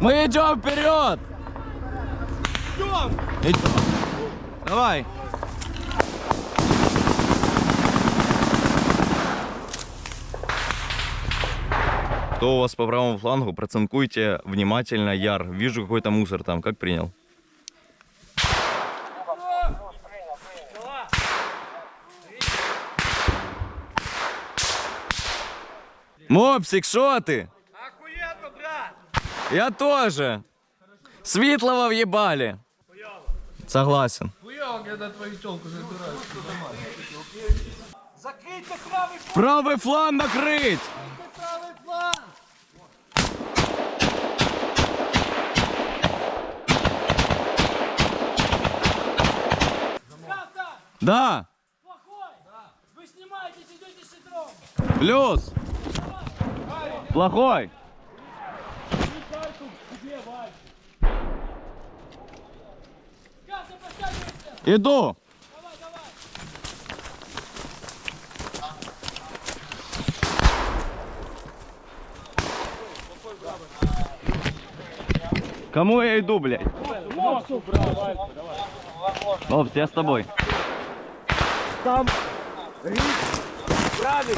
Идем вперед! Идем! Давай! Кто у вас по правому флангу? Процинкуйте внимательно, Яр. Вижу какой-то мусор там. Как принял? Мопсик, що ти? Я тоже. Светлого въебали. Согласен. Правый фланг накрыть! Да, Плохой! Вы снимаетесь, идете с седром! плюс. Плохой. Иду. Давай, давай! Кому я иду, блядь? Мопс, я с тобой. Там річ, правик,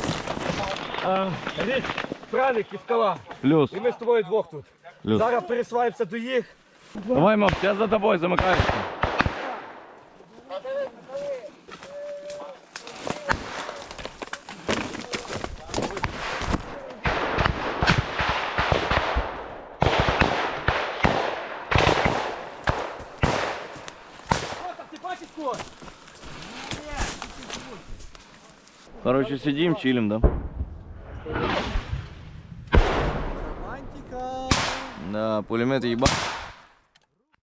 а, річ, правик і скала. Плюс. І ми з тобою двох тут. Плюс. Зараз пересуваємося до їх. Давай, Мопс, я за тобой замыкаюсь. Короче, сидим, чилим, да? Да, пулемет ебать.